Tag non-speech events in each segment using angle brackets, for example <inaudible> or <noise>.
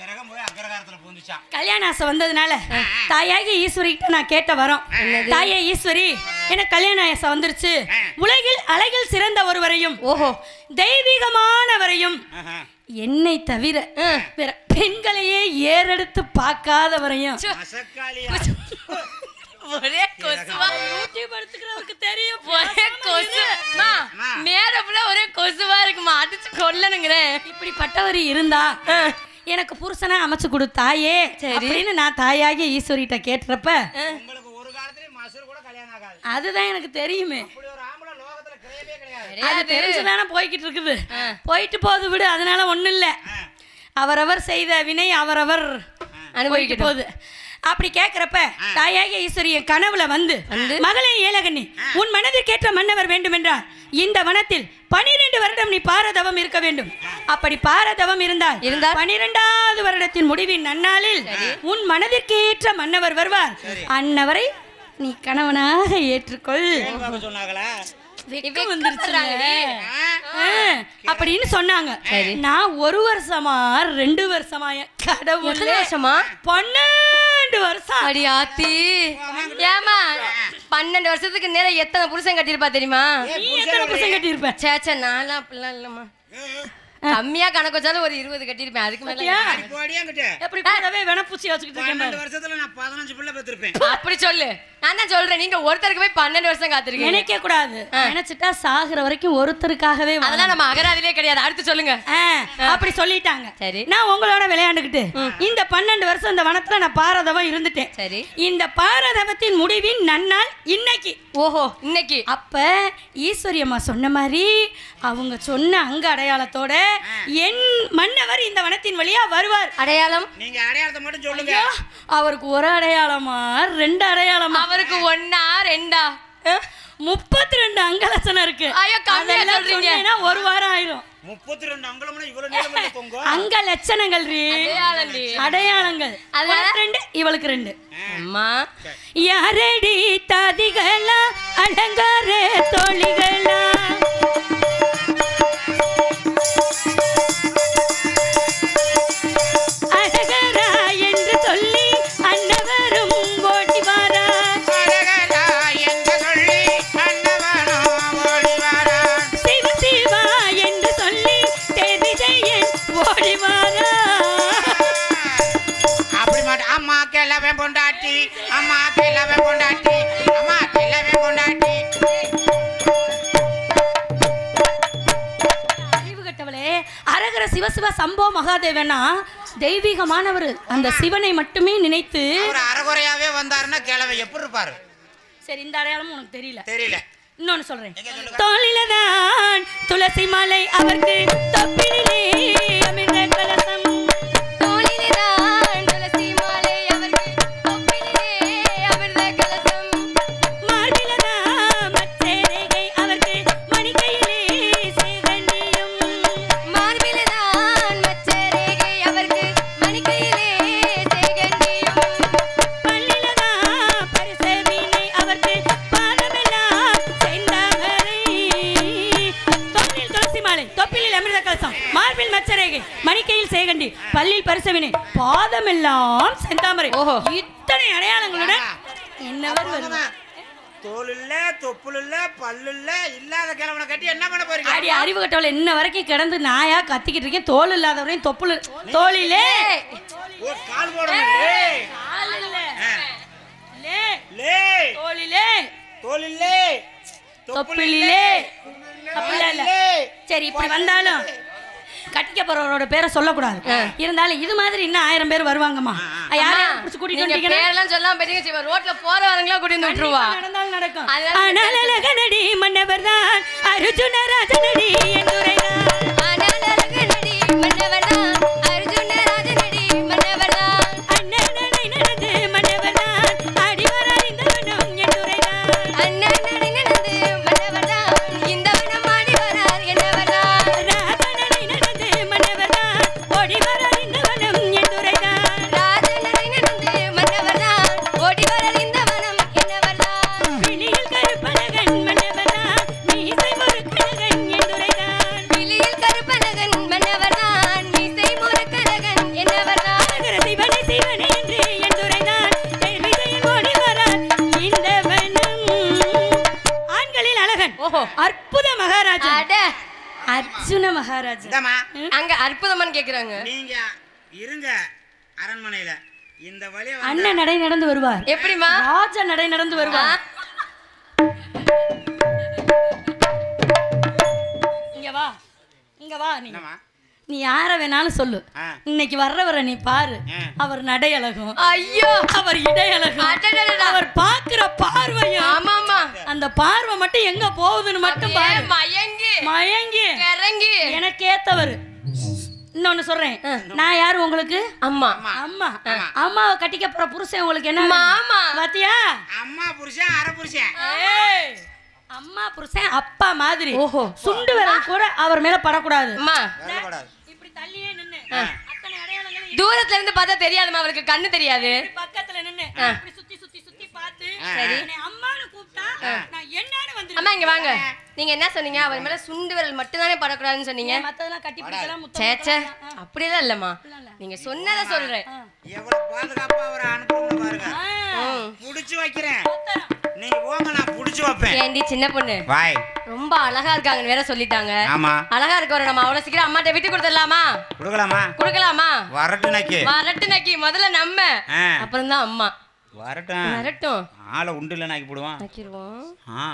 கிரகம் போய் அக்ரகாரத்துல பூந்துச்சான் கல்யாண ஆசை வந்ததுனால தாயாகி ஈஸ்வரி கிட்ட நான் கேட்ட வரோம். தாயே ஈஸ்வரி எனக்கு கல்யாண ஆசை வந்துருச்சு. உலகில் அழகில் சிறந்த ஒருவரையும் ஓஹோ. தெய்வீகமானவரையும். என்னை தவிர பிற பெண்களையே ஏறெடுத்து பார்க்காதவரையும். ஒரே கொசுவா. யூடியூப் எடுத்துக்கிறவருக்கு தெரியும். ஒரே கொசு. மா. அம்மா. மேல ஃபுல்லா ஒரே கொசுவா இருக்குமா? அடிச்சு கொல்லணுங்கிறேன். இப்படிப்பட்டவர் இருந்தா எனக்கு புருஷனை அமைச்சு கொடு தாயே. அப்படின்னு நான் தாயாகி ஈஸ்வரிட்ட கேட்டுறப்ப உங்களுக்கு ஒரு காலத்துலயும் மசூர் கூட கல்யாணம் ஆகாது. அதுதான் எனக்கு தெரியுமே. அது தெரிஞ்சுதானே போய்கிட்டு இருக்குது. போயிட்டு போகுது விடு அதனால ஒண்ணும் இல்ல. அவரவர் செய்த வினை அவரவர் அனுபவிக்க போகுது. அப்படி கேக்குறப்ப தாயாகிய ஈஸ்வரி என் கனவுல வந்து மகளே ஏலகண்ணி உன் மனதிற்கேற்ற மன்னவர் வேண்டுமென்றால் இந்த வனத்தில் பனிரெண்டு வருடம் நீ பாரதவம் இருக்க வேண்டும். அப்படி பாரதவம் இருந்தால் இருந்தால்? பனிரெண்டாவது வருடத்தின் முடிவின் நன்னாளில் உன் மனதிற்கேற்ற மன்னவர் வருவார். அன்னவரை நீ கணவனாக ஏற்றுக்கொள். சொன்னாங்களா? அப்படின்னு சொன்னாங்க. நான் ஒரு வருஷமா ரெண்டு வருஷமா கடவுள். வருஷமா? பன்னெண்டு வருஷம். அடி ஆத்தி. ஏமா பன்னெண்டு வருஷத்துக்கு நேரம் எத்தனை புருஷன் கட்டியிருப்பா தெரியுமா? நீ எத்தனை புருஷன் கட்டியிருப்ப? சேச்சே நான்லாம் அப்படிலாம் இல்லம்மா. <laughs> கம்மியா கணக்கு வச்சாலும் ஒரு இருபது கட்டியிருப்பேன். அதுக்கு மேல. வருஷத்துல நான் பதினஞ்சு பிள்ளை பெற்றிருப்பேன். <laughs> அப்படி சொல்லு. நான் தான் சொல்றேன். நீங்க ஒருத்தருக்கு போய் பன்னெண்டு வருஷம் காத்திருக்கீங்க. நினைக்க கூடாது. நினைச்சிட்டா சாகுற வரைக்கும் ஒருத்தருக்காகவே. அதெல்லாம் நம்ம அகராதிலே கிடையாது. அடுத்து சொல்லுங்க. அப்படி சொல்லிட்டாங்க. சரி. நான் உங்களோட விளையாண்டுக்கிட்டு இந்த பன்னெண்டு வருஷம் இந்த வனத்துல நான் பாரதவம் இருந்துட்டேன். சரி. இந்த பாரதவத்தின் முடிவின் நன்னாள் இன்னைக்கு. ஓஹோ இன்னைக்கு. அப்ப ஈஸ்வரி அம்மா சொன்ன மாதிரி அவங்க சொன்ன அங்க அடையாளத்தோட என் மன்னவர் இந்த வனத்தின் வழியா வருவார். அடையாளம்? நீங்க அடையாளத்தை மட்டும் சொல்லுங்க. அவருக்கு ஒரு அடையாளமா ரெண்டு அடையாளமா? அவருக்கு ஒன்னா ரெண்டா? முப்பத்தி ரெண்டு அங்கலட்சணம் இருக்கு. அதெல்லாம் ஒரு வாரம் ஆயிரும். முப்பத்தி ரெண்டு அங்குலம்னா இவ்வளவு நீளம் இல்லை பொங்கோ அங்க லட்சணங்கள் ரீ. அடையாளங்கள். ரெண்டு இவளுக்கு ரெண்டு. அம்மா. யாரடி தாதிகளா அலங்கார தோழிகளா? மகாதேவனா? தெய்வீகமானவர். அந்த சிவனை மட்டுமே நினைத்து அறகுறையாவே வந்தாருன்னா கிழவன் எப்படி இருப்பாரு? சரி இந்த அடையாளமும் உனக்கு தெரியல. தெரியல. இன்னொன்னு சொல்றேன். தோளிலதான் துளசி மாலை அவருக்கு தொப்பிலே பாதமெல்லாம் செந்தாமரை. ஓஹோ. இத்தனை அடையாளங்களுடன் என்னவர் வருவார்? தோல் இல்ல தொப்புள் இல்ல பல்லு இல்ல இல்லாத கிழவனை கட்டி என்ன பண்ண போறீங்க? அடி அறிவு கட்டவள இன்ன வரைக்கும் கிடந்து நாயா கத்திக்கிட்டு இருக்கேன். தோல் இல்லாதவரையும் தொப்புள் தோளிலே ஓ கால் போடணும் லே. லே, லே. தோளிலே தோல் இல்லே தொப்புளிலே. அப்படிலாம் இல்ல சரி இப்படி வந்தாலும் கட்டிக்க போறவரோட பேரை சொல்லக்கூடாது. இருந்தாலும் இது மாதிரி இன்னும் ஆயிரம் பேர் வருவாங்கம்மா. யாரையும் பிடிச்சு கூட்டிட்டு நீங்க வந்தீங்கன்னா? பேரெல்லாம் சொல்லாம ரோட்ல போறவங்களா கூட்டி வந்து விட்டுருவா? கண்டிப்பா நடந்தாலும் நடக்கும். ஆனால் மன்னவர் தான். அர்ஜுன ராஜனடி என்றுரைதான் அர்ஜுன மகாராஜா. அங்க அற்புதமான்னு கேக்குறாங்க. நீங்க இருங்க அரண்மனையில. இந்த வழிய அண்ணன் நடை நடந்து வருவார். எப்படிமா ராஜா நடை நடந்து வருவார். இங்க வா. இங்க வா நீ. நீ யார வேணாலும் சொல்லு. இன்னைக்கு வர்றவரை நீ பாரு. அவர் நடை அழகும் ஐயோ. அவர் இடை அழகும். அவர் பாக்குற பார்வையும் ஆமாமா அந்த பார்வை மட்டும் எங்க போகுதுன்னு மட்டும் பாரு. மயங்கி மயங்கி. கிறங்கி. எனக்கு ஏத்தவர். இன்னொன்னு சொல்றேன். நான் யாரு உங்களுக்கு? அம்மா. அம்மா. அம்மாவை கட்டிக்க போற புருஷன் உங்களுக்கு என்ன? மாமா. பாத்தியா? அம்மா புருஷன் அரை புருஷன். புருஷன் அப்பா மாதிரி. ஓஹோ. சுண்டு விரல் கூட அவர் மேல படக்கூடாது. இப்படி தள்ளியே நின்னு அத்தனை தூரத்துல இருந்து பார்த்தா தெரியாதுமா அவருக்கு கண்ணு தெரியாது. பக்கத்துல நின்னு இப்படி சுத்தி சுத்தி சுத்தி பார்த்து அம்மான்னு கூப்பிட்டா நான் என்னன்னு வந்து அம்மா இங்க வாங்க. நீங்க என்ன சொன்னீங்க? அவர் மேல சுண்டு விரல் மட்டும் தானே படக்கூடாதுன்னு சொன்னீங்க? மத்ததெல்லாம் கட்டி பிடிக்கலாம் சேச்சே அப்படியெல்லாம் இல்லம்மா. நீங்க சொன்னதை சொல்றேன். எவ்வளவு பாதுகாப்பா அவரை அனுப்புங்க பாருங்க. ம். புடிச்சு வைக்கிறேன். நீங்க போங்க நான் புடிச்சு வைப்பேன். ஏண்டி சின்ன பொண்ணு? வாய். ரொம்ப அழகா இருக்காங்கன்னு வேற சொல்லிட்டாங்க. ஆமா. அழகா இருக்கவரை நம்ம அவ்வளவு சீக்கிரம் அம்மாட்ட விட்டு கொடுத்துடலாமா? கொடுக்கலாமா? கொடுக்கலாமா? வரட்டும் நக்கி வரட்டு நக்கி முதல்ல நம்ம. ஆ. அப்புறம் தான் அம்மா. வரட்டும். வரட்டும். ஆளை உண்டு இல்லை நாக்கி போடுவான் நக்கிடுவோம் ஆ.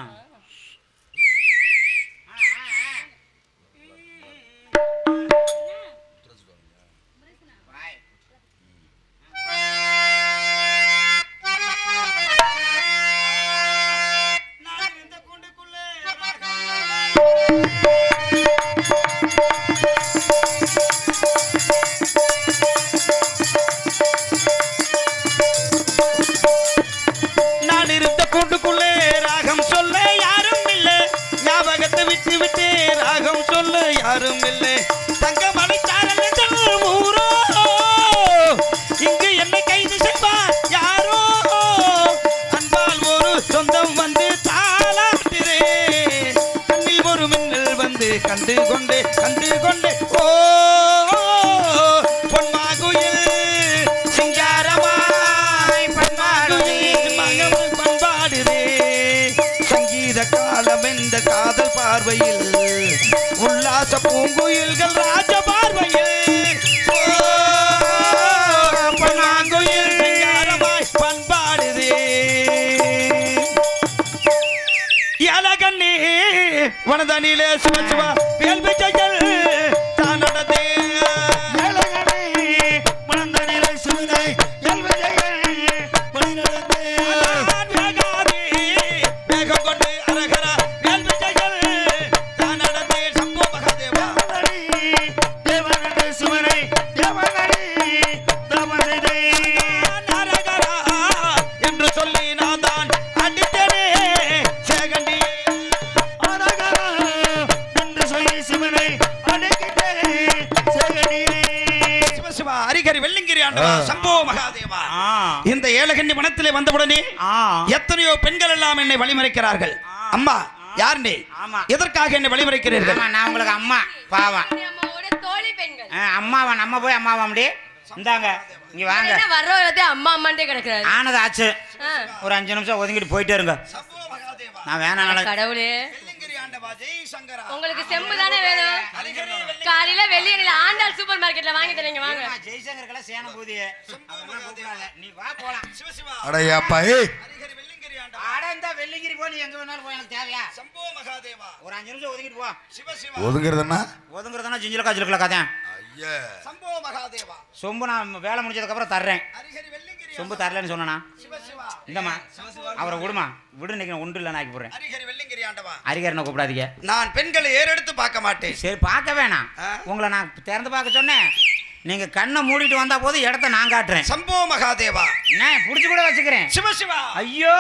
பார்வையில். உல்லாச பூங்குயில்கள் ராஜ பார்வையில். ஓ, பண்பாடுதே. எலகண்ணே வனதனிலே சிவசிவா வேல் விஜயல் ஹரிகரி வெள்ளிங்கிரி ஆண்டவா சம்போ மகாதேவா. இந்த ஏலகண்ணி வனத்திலே வந்தவுடனே எத்தனையோ பெண்கள் எல்லாம் என்னை வழிமறைக்கிறார்கள். அம்மா யார் நீ. எதற்காக என்னை வழிமறைக்கிறீர்கள்? நான் உங்களுக்கு அம்மா பாவம். அம்மாவா நம்ம போய் அம்மாவா முடி இந்தாங்க இங்க வாங்க. என்ன வர்றவரதே அம்மா அம்மான்ட்டே கிடக்குறாரு. ஆனது ஆச்சு. ஒரு அஞ்சு நிமிஷம் ஒதுங்கிட்டு போயிட்டே இருங்க. நான் வேணாம் கடவுளே. வெள்ளிங்கிரி ஆண்டவா ஜெய் சங்கரா. உங்களுக்கு செம்பு தானே வேணும்? காலையில வெள்ளியணில ஆண்டாள் சூப்பர் மார்க்கெட்ல வாங்கி தரீங்க வாங்க. ஜெய்சங்கருக்கெல்லாம் சேன போகுது நீ வா போலாம். சிவசிவா அடையாப்பா ஏய். ஹரிகரி வெள்ளிங்கிரி ஆண்டவா. ஆட இந்த வெள்ளிங்கிரி போ நீ எங்க வேணாலும் போய் எனக்கு தேவையா? சம்போ மகாதேவா. ஒரு அஞ்சு நிமிஷம் ஒதுங்கிட்டு போ. சிவசிவா ஒதுங்கிறதுன்னா? ஒதுங்குறதுனா ஜிஞ்சில காய்ச்சலுக்குள்ள கதை ஐயா. சம்போ நான் வேலை முடிஞ்சதுக்கு அப்புறம் தர்றேன் சொம்பு தரலன்னு சொன்னா இந்தம்மா அவரை விடுமா? விடு இன்னைக்கு நான் உண்டு இல்லை நாக்கி போடுறேன் அரிகரனை கூப்பிடாதீங்க. நான் பெண்களை ஏறெடுத்து பார்க்க மாட்டேன். சரி பார்க்க வேணாம். உங்களை நான் திறந்து பார்க்க சொன்னேன். நீங்க கண்ணை மூடிட்டு வந்தா போதும் இடத்த நான் காட்டுறேன். சம்போ மகாதேவா. நான் புடிச்சு கூட வச்சுக்கிறேன். சிவசிவா. ஐயோ!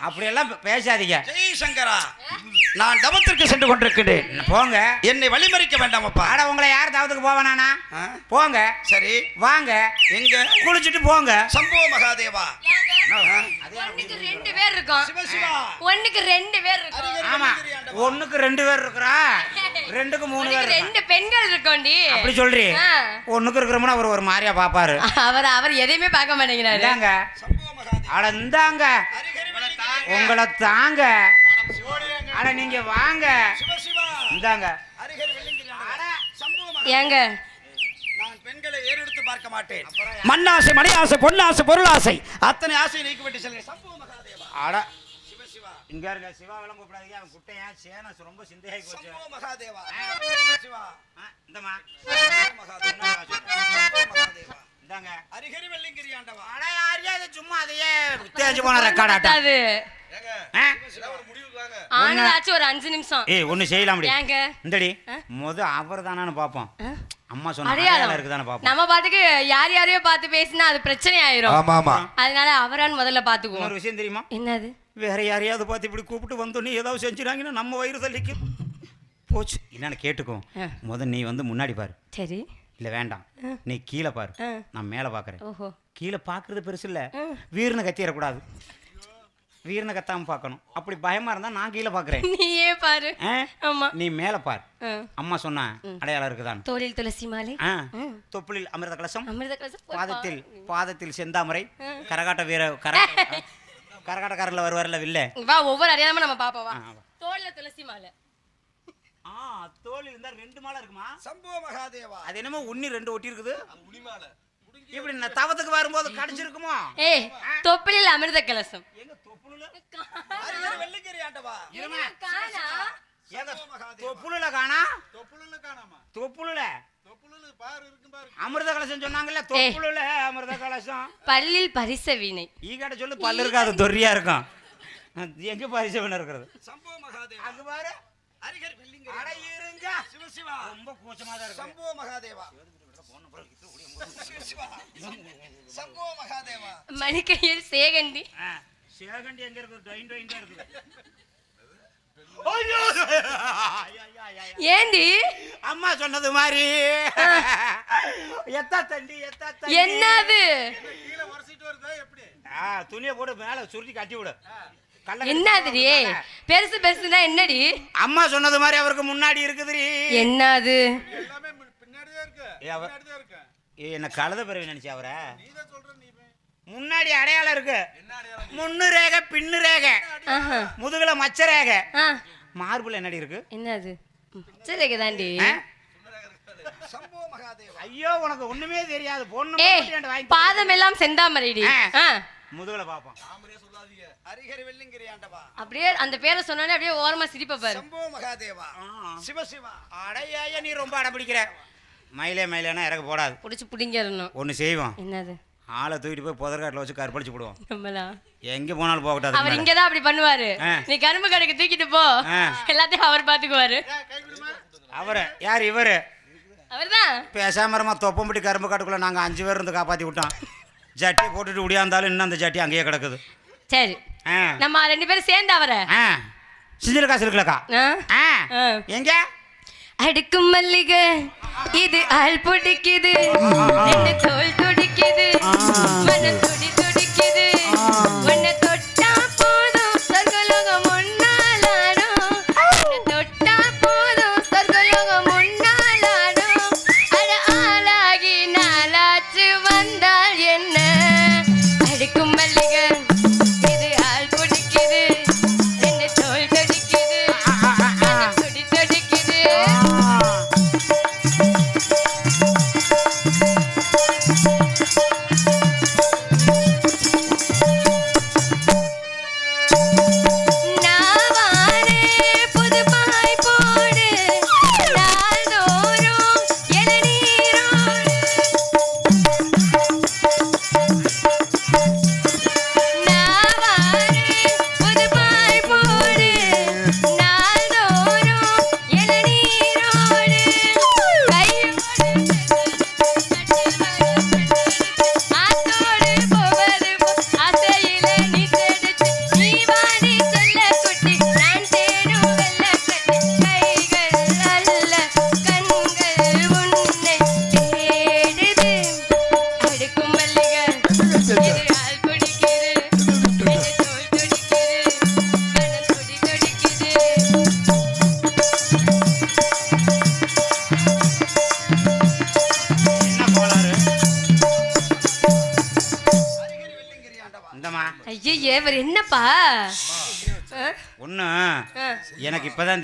அப்படியெல்லாம் பேசாதீங்க. ஜெய் சங்கரா. நான் தவத்திற்கு சென்று கொண்டிருக்கிறேன். போங்க. என்னை வழிமறிக்க வேண்டாமப்பா ஆட உங்களை யார் தாவத்துக்கு போவேனானா ஆ? போங்க. சரி. வாங்க. எங்க? குளிச்சுட்டு போங்க. சம்போ மகாதேவா. ரெண்டு பேர் இருக்கோம். ஒண்ணுக்கு ரெண்டு பேர் இருக்கோம். ஆமா. ஒண்ணுக்கு ரெண்டு பேர் இருக்கிறா? ரெண்டுக்கு மூணு பேர். ரெண்டு பெண்கள் இருக்கோண்டி. அப்படி சொல்றி. ஒண்ணுக்கு இருக்கிறோம்னா அவர் ஒரு மாதிரியா பாப்பாரு. அவர் அவர் எதையுமே பார்க்க மாட்டேங்கிறாரு. அட இந்தாங்க. உங்களை தாங்க. அட நீங்க வாங்க. சிவசிவா இந்தாங்க. ஏங்க. நான் பெண்களை ஏறெடுத்து பார்க்க மாட்டேன். மண்ணாசை மணியாசை பொன்னாசை பொருளாசை. அத்தனை ஆசை நீக்கிவிட்டு செல்கிறேன். சம்பவ மகாதேவா? அட. சிவ சிவா. இங்க இருக்க சிவா விளம்ப கூடாதீங்க அவன் குட்டையன் சேன ரொம்ப சிந்தையாகி போச்சு. சம்பவ மகாதேவா? சிவ சம்பவ மகாதேவா? இந்தாங்க. அரிகரி வெள்ளிங்கிரி ஆண்டவா. அட யாரையா இது? சும்மா அதையே தேஞ்சு போன ரெக்கார்ட் ஒரு அஞ்சு நிமிஷம். ஏய் ஒண்ணு செய்யலாம் ஏங்க? இந்தடி? முத அவர் தானான்னு பாப்போம்? அம்மா சொன்ன இருக்குதானே பாப்போம். நம்ம பாட்டுக்கு யார் யாரையோ பார்த்து பேசினா அது பிரச்சனை ஆயிரும். ஆமா ஆமா. அதனால அவரான்னு முதல்ல பாத்துக்குவோம் இன்னொரு விஷயம் தெரியுமா? என்னது? வேற யாரையாவது பார்த்து இப்படி கூப்பிட்டு வந்தோன்னே ஏதாவது செஞ்சுறாங்கன்னா நம்ம வயிறு தள்ளிக்கு. போச்சு. என்னன்னு கேட்டுக்கோ. முத நீ வந்து முன்னாடி பாரு. சரி. இல்ல வேண்டாம். நீ கீழே பாரு. நான் மேலே பார்க்கறேன் கீழே பார்க்கறது பெருசு இல்ல. வீரனை கத்திடக்கூடாது. வீரனை கத்தாம பார்க்கணும் அப்படி பயமா இருந்தா நான் கீழே பார்க்கறேன் நீயே பாரு. நீ மேலே பார். அம்மா சொன்னா அடையாளம் இருக்குதான் தோளில் துளசி மாலை. தொப்புளில் அமிர்த கலசம். அமிர்த கலசம் பாதத்தில் பாதத்தில் செந்தாமரை. கரகாட்ட வீர கர <laughs> கரகாட்டக்காரில் வருவார்ல வில்ல. வா ஒவ்வொரு அடையாளமா நம்ம வா. தோளில் துளசி மாலை. ஆ தோல் இருந்தா ரெண்டு மாலை இருக்குமா? சம்பவ மகாதேவா. அது என்னமோ உன்னி ரெண்டு ஒட்டி இருக்குது இப்படி நான் தவத்துக்கு வரும்போது கடிச்சிருக்குமோ? ஏய் தொப்பிலில் அமிர்த கலசம். எங்க தொப்புளுல? வெள்ளிங்கிரி ஆண்டவா? இருமா? காணா? மகாதேவா. தொப்புளுல காணா? தொப்புளுல காணாமா? தொப்புளுல. தொப்புளுல பாரு இருக்கு பாரு. அமிர்த கலசம் சொன்னாங்கல்ல தொப்புளுல அமிர்த கலசம். பல்லில் பரிச வீணை. ஈகாட்ட சொல்லு பல்லு இருக்காது தொரியா இருக்கும். எங்க பரிசவன் இருக்கிறது? சம்பவ மகாதேவா. அங்க பாரு. அரிகரி வெள்ளிங்கிரி. அட இருங்க. சிவ சிவா. ரொம்ப கூச்சமா தான் இருக்கு. சம்பவ மகாதேவா. சம்பவ மகாதேவா. மணிக்கையில் சேகண்டி. ஆ, சேகண்டி எங்க இருக்குது டொயின் டொயின் தான் இருக்குது. <laughs> ஏண்டி? அம்மா சொன்னது மாதிரி. எத்தா தண்டி எத்தா தண்டி என்னது? கீழே உரசிட்டு வருதா எப்படி? ஆ, துணியை போட்டு மேல சுருட்டி கட்டி விடு. என்னதுடி. பெருசு பெருசுனா என்னடி? அம்மா சொன்னது மாதிரி அவருக்கு முன்னாடி இருக்குதுடி. என்னது? என்ன கழுத பிறவி நினைச்சு அவரை. முன்னாடி அடையாளம் இருக்கு. முன்னு ரேகை பின்னு ரேகை. முதுகுல மச்ச ரேகை. மார்புல என்னடி இருக்கு? என்னது? சரி தாண்டி மகாதேவா. ஐயோ உனக்கு ஒண்ணுமே தெரியாது. பொண்ணு பாதம் எல்லாம் செந்தாமரைடி. முதுகுல பாப்போம். சொல்லாதீங்க. அப்படியே அந்த பேரை சொன்னோன்னே அப்படியே ஓரமா சிரிப்ப பாரு. சம்பவ மகாதேவா. சிவ சிவா. அடையாய நீ ரொம்ப அடம் பிடிக்கிற. மயிலே மயிலேனா இறக்க போடாது. புடிச்சு புடிங்கிடணும். ஒன்று செய்வோம். என்னது? ஆளை தூக்கிட்டு போய் புதற்காட்டில் வச்சு கற்பழிச்சு போடுவோம். நம்மளா? எங்கே போனாலும் போகக்கூடாது அவர் இங்கதான் அப்படி பண்ணுவாரு. நீ கரும்பு கடைக்கு தூக்கிட்டு போ. எல்லாத்தையும் அவர் பாத்துக்குவாரு அவரு. யார் இவரு? அவர்தான். பேசாமரமா தொப்பம்பட்டி கரும்பு காட்டுக்குள்ள நாங்கள் அஞ்சு பேர் இருந்து காப்பாற்றி விட்டோம். ஜட்டி போட்டுட்டு உடியாந்தாலும் இன்னும் அந்த ஜட்டி அங்கேயே கிடக்குது. சரி. நம்ம ரெண்டு பேரும் சேர்ந்து அவரை. சிஞ்சல் காசு ஆ. எங்க? அடுக்கும் மல்லிகை இது ஆள் பிடிக்குது. தோல் துடிக்குது. மனம்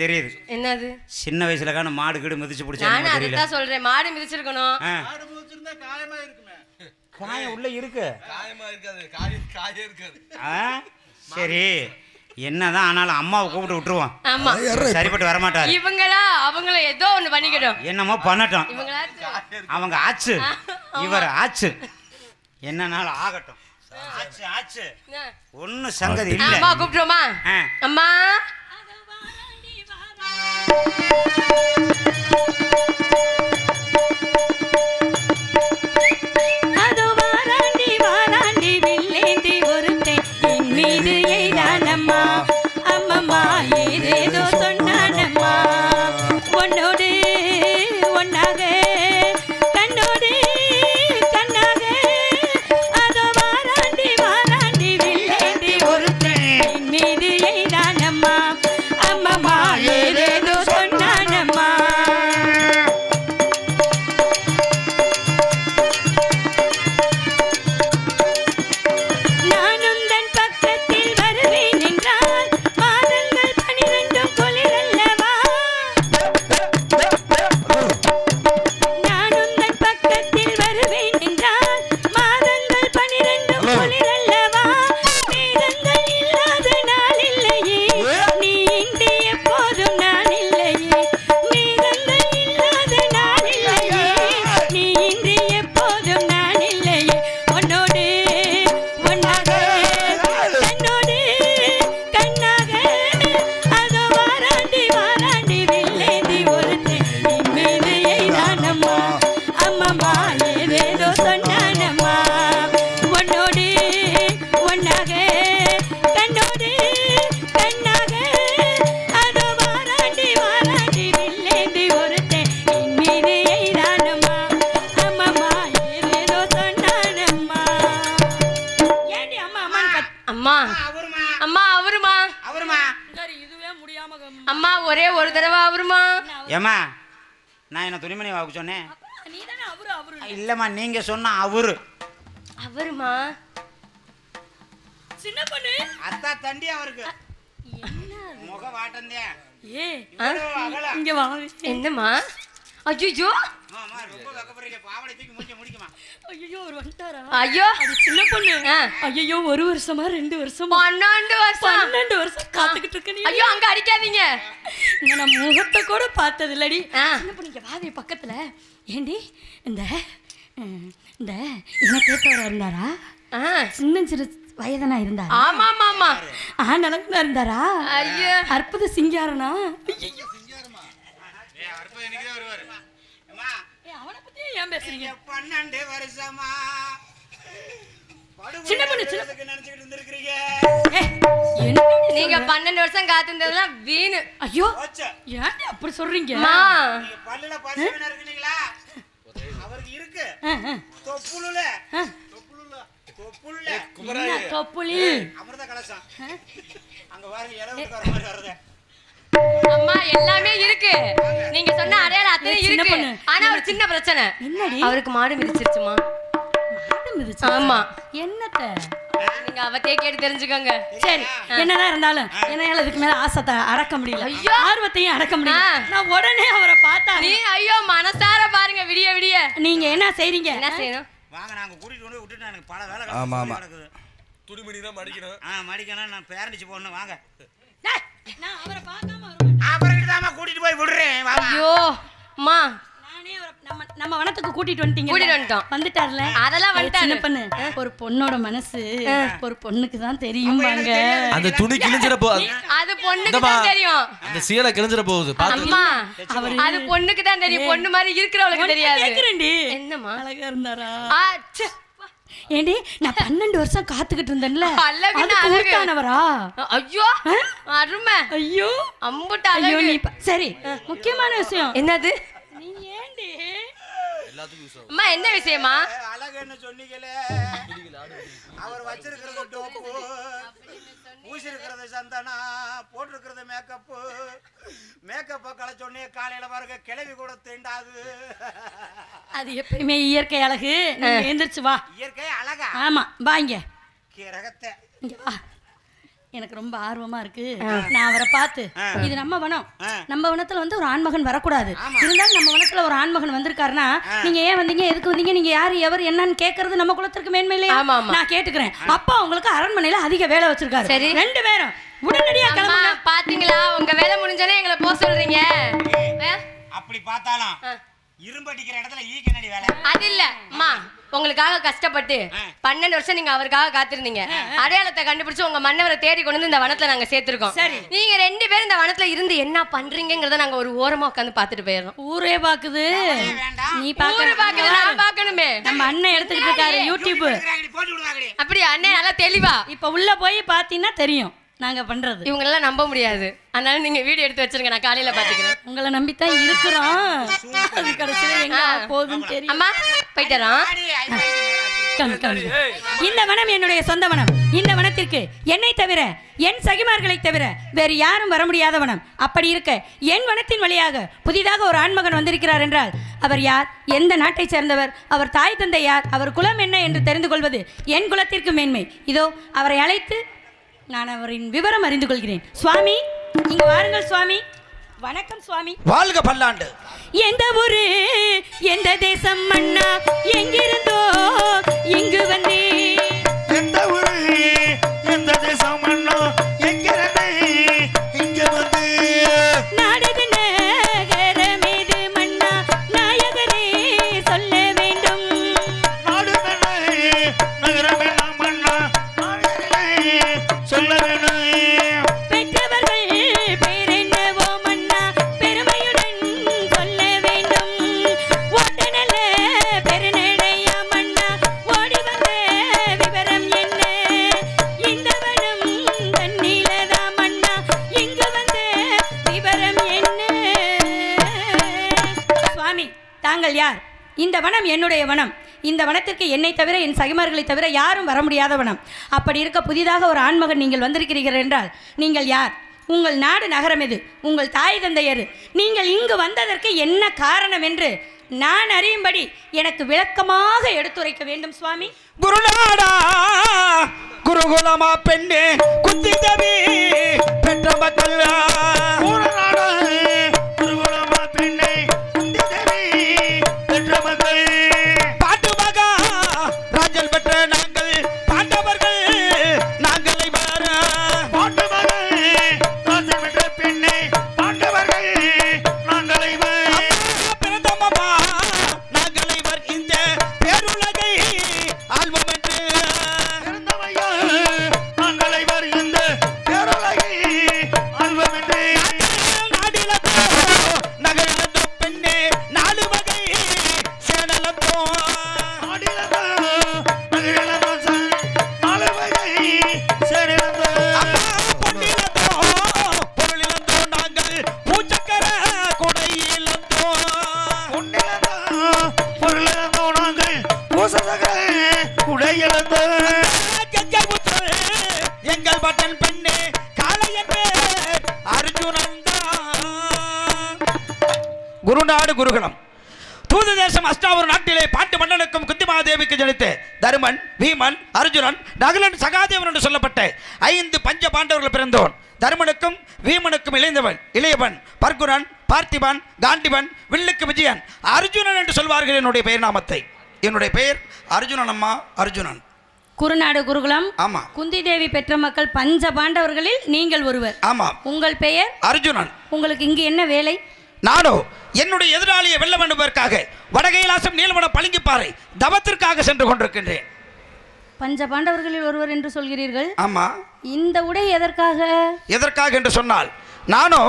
தெரியுது. என்னது? சின்ன வயசுல காண மாடு கீடு மிதிச்சு பிடிச்சா என்னமோ தெரியல. அதுதான் சொல்றேன். மாடு மிதிச்சிருக்கணும். ஆ. ஆடு முடிச்சிருந்தா காயமா இருக்குமே. காயம் உள்ள இருக்கு. காயமா இருக்காது. காய காயே இருக்காது. ஆ? சரி. என்னதான் ஆனாலும் அம்மாவை கூப்பிட்டு விட்டுருவோம். ஆமா. சரிப்பட்டு வரமாட்டாரு. இவங்களா? அவங்கள ஏதோ ஒண்ணு பண்ணிக்கிட்டோம் என்னமோ பண்ணட்டும். அவங்க ஆச்சு. இவர் ஆச்சு. என்னனாலும் ஆகட்டும். ஆச்சு ஆச்சு. ஒன்னும் சங்கதி இல்ல. அம்மா கூப்பிட்டுருமா. அம்மா Thank you. இல்லம்மா நீங்க சொன்ன அவரு. அவருமா? சின்ன பொண்ணு? அத்தா தண்டி அவருக்கு. முக வாட்டந்தே. ஏ அகல. இங்க வா. என்னம்மா? அஜிஜோ? முடிக்குமா? ஐயோ. வந்துட்டாரா சின்ன பொண்ணு. ஐயோ ஒரு வருஷமா ரெண்டு வருஷமா? பன்னெண்டு வருஷம். பன்னெண்டு வருஷம் காத்துக்கிட்டு இருக்க நீ. ஐயோ அங்க அடிக்காதீங்க. நான் முகத்தை கூட பார்த்தது இல்லடி. சின்ன பொண்ணு இங்க வாவே பக்கத்துல. ஏண்டி இந்த இந்த என்ன கேட்டவரா இருந்தாரா? ஆ, சின்ன சிறு வயதனா இருந்தாரா? ஆமா ஆமா ஆமா ஆ நடந்தா இருந்தாரா? ஐயோ. அற்புத சிங்காரனா? அவனை பத்தி ஏன் பேசுறீங்க? பன்னெண்டு வருஷமா சின்ன பொண்ணு, நீங்க பன்னெண்டு வருஷம் காத்திருந்ததெல்லாம் வீணு. ஐயோ. ஏன்டி அப்படி சொல்றீங்க அம்மா நீங்க பல்லுல பசுவினா இருக்கிறீங்களா அவருக்கு இருக்கு. தொப்புளுல. ஆ. தொப்புள்ள என்ன தொப்புளில் அமிர்த கலசம் அங்க பாருங்க இளவு வர மாதிரி வருது. அம்மா எல்லாமே இருக்கு. நீங்க சொன்ன அடையாளம் அத்தனை இருக்கு. ஆனா ஒரு சின்ன பிரச்சனை. என்னடி? அவருக்கு மாடு மிதிச்சிருச்சுமா. மாடு மிதிச்சா? ஆமா. என்னத்த? நீங்க அவத்தையே கேட்டு தெரிஞ்சுக்கோங்க. சரி என்னதான் இருந்தாலும் என்னால இதுக்கு மேல ஆசத்தை அடக்க முடியல. ஐயோ. ஆர்வத்தையும் அடக்க முடியல. நான் உடனே அவரை பார்த்தா நீ ஐயோ மனசார பாருங்க விடிய விடிய. நீங்க என்ன செய்றீங்க? என்ன செய்யணும்? வாங்க நாங்க கூட்டிட்டு போய் விட்டுட்டு எனக்கு பல வேலை ஆமா, ஆமா. துணிமணி தான் மடிக்கணும். ஆ மடிக்கணும். நான் பேரண்டிச்சு போடணும். வாங்க. டேய், நான் அவரை பார்க்காம அப்புறம் தாமா கூட்டிட்டு போய் விடுறேன். ஐயோ அம்மா நானே நம்ம நம்ம வனத்துக்கு கூட்டிட்டு வந்துட்டீங்க கூட்டிட்டு வந்துட்டோம். வந்துட்டார்ல? அதெல்லாம் வந்துட்டாரு. பொண்ணு ஒரு பொண்ணோட மனசு ஒரு பொண்ணுக்கு தான் தெரியும் வாங்க அந்த துணி கிழிஞ்சிட போ அது பொண்ணுக்கு. தான் தெரியும். அந்த சீலை கிழிஞ்சிட போகுது. பாத்து அம்மா அது பொண்ணுக்கு தான் தெரியும். பொண்ணு மாதிரி இருக்கிறவளுக்கு தெரியாது. கேக்குறேன்டி. என்னம்மா? அழகா இருந்தாரா. ஏண்டி நான் பன்னெண்டு வருஷம் காத்துக்கிட்டு இருந்தேன்ல. <laughs> அழகுன்னா அதுக்கு அழகு. உருட்டானவரா? ஐயோ அருமை. ஐயோ. அம்புட்டு ஐயோ நீ சரி முக்கியமான விஷயம். என்னது? ஏண்டி? அம்மா என்ன விஷயமா? அழகுன்னு சொன்னீங்களே? அவர் வச்சிருக்கிறது டோப்பு பூசிருக்கிறது சந்தனா போட்டிருக்கிறது மேக்கப்பு மேக்கப்பை களைச்சோடனே காலையில பாருங்க கிளவி கூட தீண்டாது. அது எப்பயுமே இயற்கை அழகு. நீ எந்திரிச்சு வா. இயற்கை அழகா? ஆமா வா இங்க. கிரகத்தை. இங்க வா. எனக்கு ரொம்ப ஆர்வமா இருக்கு. நான் அவரை பார்த்து இது நம்ம வனம். நம்ம வனத்துல வந்து ஒரு ஆண்மகன் வரக்கூடாது. இருந்தாலும் நம்ம வனத்துல ஒரு ஆண்மகன் வந்திருக்காருன்னா நீங்க ஏன் வந்தீங்க? எதுக்கு வந்தீங்க? நீங்க யாரு? எவர்? என்னன்னு கேக்குறது நம்ம குலத்திற்கு மேன்மை இல்லையா ஆமா, ஆமா. நான் கேட்டுக்கிறேன். அப்பா உங்களுக்கு அரண்மனையில அதிக வேலை வச்சிருக்காரு. சரி. ரெண்டு பேரும் உடனடியா கிளம்புங்க. பாத்தீங்களா? உங்க வேலை முடிஞ்சோனே எங்களை போக சொல்றீங்க? அப்படி பார்த்தாலும் இரும்பு அடிக்கிற இடத்துல ஈ கண்ணாடி வேலை. அது இல்ல அம்மா. உங்களுக்காக கஷ்டப்பட்டு பன்னெண்டு வருஷம் நீங்க அவருக்காக காத்திருந்தீங்க. அடையாளத்தை கண்டுபிடிச்சு உங்க மன்னவரை தேடி கொண்டு வந்து இந்த வனத்துல நாங்க சேர்த்திருக்கோம். சரி. நீங்க ரெண்டு பேரும் இந்த வனத்துல இருந்து என்ன பண்றீங்கங்கறத நாங்க ஒரு ஓரமா உட்காந்து பாத்துட்டு போயிடுறோம். ஊரே பாக்குது. வேண்டாம். நீ ஊரு பாக்க பாக்குது நான் பாக்கணுமே நம்ம அண்ணன் எடுத்துக்கிட்டு இருக்காரு யூடியூப் அப்படியா அண்ணே நல்லா தெளிவா. இப்ப உள்ள போய் பாத்தீங்கன்னா தெரியும். நாங்க பண்றது. இவங்களெல்லாம் நம்ப முடியாது. அதனால நீங்க வீடியோ எடுத்து வச்சிருங்க நான் காலையில பாத்துக்கிறேன். உங்களை நம்பித்தான் இருக்கிறோம். அது கடைசியில எங்க. போகுதுன்னு தெரியும். அம்மா போயிட்டு வரோம் அடி, ஐந்து மணிக்கு மேல ஆச்சு. கம்மி, கம்மி. இந்த வனம் என்னுடைய சொந்த வனம். இந்த வனத்திற்கு என்னை தவிர என் சகிமார்களை தவிர வேறு யாரும் வர முடியாத வனம். அப்படி இருக்க என் வனத்தின் வழியாக புதிதாக ஒரு ஆண்மகன் வந்திருக்கிறார் என்றால் அவர் யார்? எந்த நாட்டைச் சேர்ந்தவர்? அவர் தாய் தந்தை யார்? அவர் குலம் என்ன என்று தெரிந்து கொள்வது என் குலத்திற்கு மேன்மை. இதோ அவரை அழைத்து நான் அவரின் விவரம் அறிந்து கொள்கிறேன். சுவாமி இங்கு வாருங்கள் சுவாமி. வணக்கம் சுவாமி. வாழ்க பல்லாண்டு. எந்த ஊரு எந்த தேசம் மண்ணா எங்கிருந்தோ இங்கு வந்தே வனம் என்னுடைய வனம். இந்த வனத்திற்கு என்னை தவிர என் சகிமார்களை தவிர யாரும் வர முடியாத வனம். அப்படி இருக்க புதிதாக ஒரு ஆண்மகன் நீங்கள் வந்திருக்கிறீர்கள் என்றால் நீங்கள் யார்? உங்கள் நாடு நகரம் எது? உங்கள் தாய் தந்தையர். நீங்கள் இங்கு வந்ததற்கு என்ன காரணம் என்று நான் அறியும்படி எனக்கு விளக்கமாக எடுத்துரைக்க வேண்டும் சுவாமி. குருநாடா குருகுலமா பெண்ணே குத்திதவி பெற்ற குருநாடு குருகுலம். தூது தேசம் அஷ்டாவூர் நாட்டிலே பாட்டு மன்னனுக்கும் குந்திமாதேவிக்கு ஜனித்து தருமன் பீமன் அர்ஜுனன் நகுலன் சகாதேவன் என்று சொல்லப்பட்ட ஐந்து பஞ்ச பாண்டவர்கள் பிறந்தோன் தருமனுக்கும் வீமனுக்கும் இளைந்தவன் இளையவன் பர்குரன் பார்த்திபன் காண்டிபன் வில்லுக்கு விஜயன் அர்ஜுனன் என்று சொல்வார்கள் என்னுடைய பெயர் நாமத்தை. என்னுடைய பெயர் அர்ஜுனன் அம்மா அர்ஜுனன். குருநாடு குருகுலம். ஆமா. குந்தி தேவி பெற்ற மக்கள் பஞ்ச பாண்டவர்களில் நீங்கள் ஒருவர். ஆமா. உங்கள் பெயர்? அர்ஜுனன். உங்களுக்கு இங்கு என்ன வேலை? நானோ என்னுடைய எதிராளியை வெல்ல வேண்டுவதற்காக வடகைலாசம் நீலவன பளிங்குப்பாறை தவத்திற்காக சென்று கொண்டிருக்கின்றேன். பஞ்ச பாண்டவர்களில் ஒருவர் என்று சொல்கிறீர்கள். ஆமா. இந்த உடை எதற்காக? எதற்காக என்று சொன்னால் நானோ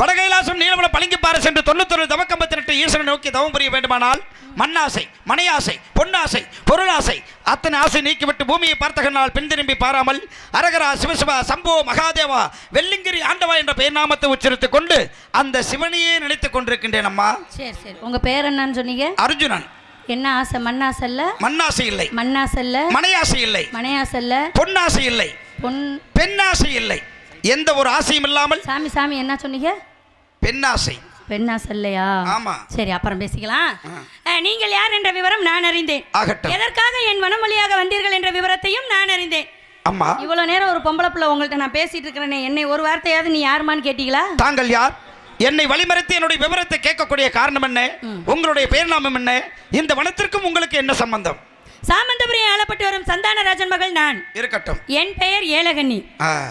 வடகைலாசம் நீலவன பளிங்குப்பாறை சென்று தொண்ணூத்தொரு தவக்கம்பத்தினட்டு ஈசனை நோக்கி தவம் புரிய வேண்டுமானால் மண்ணாசை மணியாசை பொன்னாசை பொருளாசை அத்தனை ஆசை நீக்கிவிட்டு பூமியை பார்த்தகனால் பின் திரும்பி பாராமல் அரகரா சிவசிவா சம்போ மகாதேவா வெள்ளிங்கிரி ஆண்டவா என்ற பெயர் நாமத்தை உச்சரித்துக் கொண்டு அந்த சிவனையே நினைத்துக் கொண்டிருக்கின்றேன் அம்மா. சரி சரி. உங்க பேர் என்னன்னு சொன்னீங்க? அர்ஜுனன். என்ன ஆசை? மண்ணாசல்ல மண்ணாசை இல்லை. மண்ணாசல்ல மனையாசை இல்லை. மனையாசல்ல பொன்னாசை இல்லை. பொன் பெண்ணாசை இல்லை. எந்த ஒரு ஆசையும் இல்லாமல் சாமி சாமி என்ன சொன்னீங்க? பெண்ணாசை. பெண்ணாசல்லையா? ஆமா. சரி அப்புறம் பேசிக்கலாம். நீங்கள் யார் என்ற விவரம் நான் அறிந்தேன். எதற்காக என் வனம் வழியாக வந்தீர்கள் என்ற விவரத்தையும் நான் அறிந்தேன். அம்மா. இவ்வளவு நேரம் ஒரு பொம்பளை பிள்ளை உங்கள்ட்ட நான் பேசிட்டு இருக்கிறேனே என்னை ஒரு வார்த்தையாவது நீ யாருமான்னு கேட்டீங்களா? தாங்கள் யார்? என்னை வழிமறித்து என்னுடைய விவரத்தை கேட்கக்கூடிய காரணம் என்ன? உங்களுடைய பெயர் நாமம் என்ன? இந்த வனத்திற்கும் உங்களுக்கு என்ன சம்பந்தம்? சாமந்தபுரம் ஆளப்பட்டு வரும் சந்தானராஜன் மகள் நான். இருக்கட்டும். என் பெயர் ஏலகண்ணி.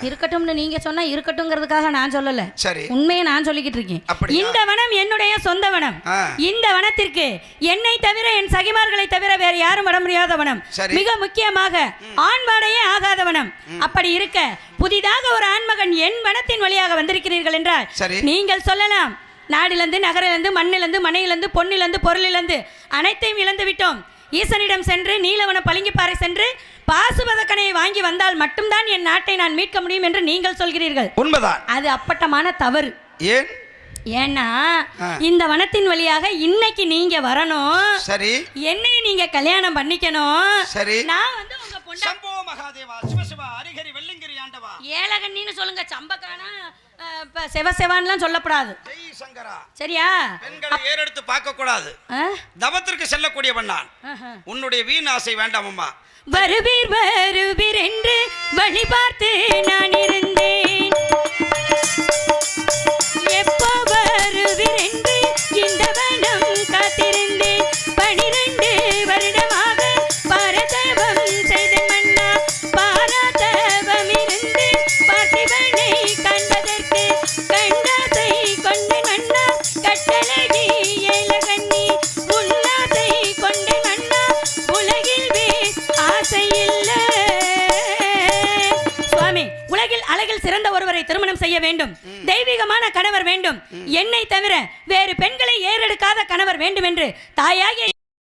இருக்கட்டும்னு நீங்க சொன்னா இருக்கட்டும்ங்கிறதுக்காக நான் சொல்லல. சரி. உண்மையை நான் சொல்லிக்கிட்டு இருக்கேன்? இந்த வனம் என்னுடைய சொந்த வனம். இந்த வனத்திற்கு என்னை தவிர என் சகிமார்களை தவிர வேற யாரும் வர முடியாத வனம். மிக முக்கியமாக ஆண் வாடையே ஆகாத வனம். அப்படி இருக்க புதிதாக ஒரு ஆண்மகன் என் வனத்தின் வழியாக வந்திருக்கிறீர்கள் என்றால். நீங்கள் சொல்லலாம். நாடிலிருந்து நகரிலிருந்து மண்ணிலிருந்து மனையிலிருந்து பொன்னிலிருந்து பொருளிலிருந்து அனைத்தையும் இழந்து விட்டோம் ஈசனிடம் சென்று நீலவன பளிங்குப்பாறை சென்று பாசுபதக்கனையை வாங்கி வந்தால் மட்டும்தான் என் நாட்டை நான் மீட்க முடியும் என்று நீங்கள் சொல்கிறீர்கள். உண்மைதான். அது அப்பட்டமான தவறு. ஏன்? ஏன்னா. இந்த வனத்தின் வழியாக இன்னைக்கு நீங்க வரணும். சரி. என்னை நீங்க கல்யாணம் பண்ணிக்கணும். சரி. நான் வந்து உங்க பொண்ணா மகாதேவா சிவசிவா ஹரிஹரி வெள்ளிங்கிரி ஆண்டவா. ஏலகண்ணின்னு சொல்லுங்க சம்பக்கானா செவ செவான்லாம் சொல்லப்படாது. சங்கரா. சரியா? பெண்களை ஏறெடுத்து பார்க்க கூடாது? தவத்திற்கு செல்லக்கூடியவன் நான். உன்னுடைய வீண் ஆசை வேண்டாம் அம்மா. வருவீர் வருவீர் என்று வழி பார்த்து நான் இருந்தேன். வேண்டும். தெய்வீகமான கணவர் வேண்டும். என்னை தவிர வேறு பெண்களை ஏறெடுக்காத கணவர் வேண்டும் என்று தாயாகிய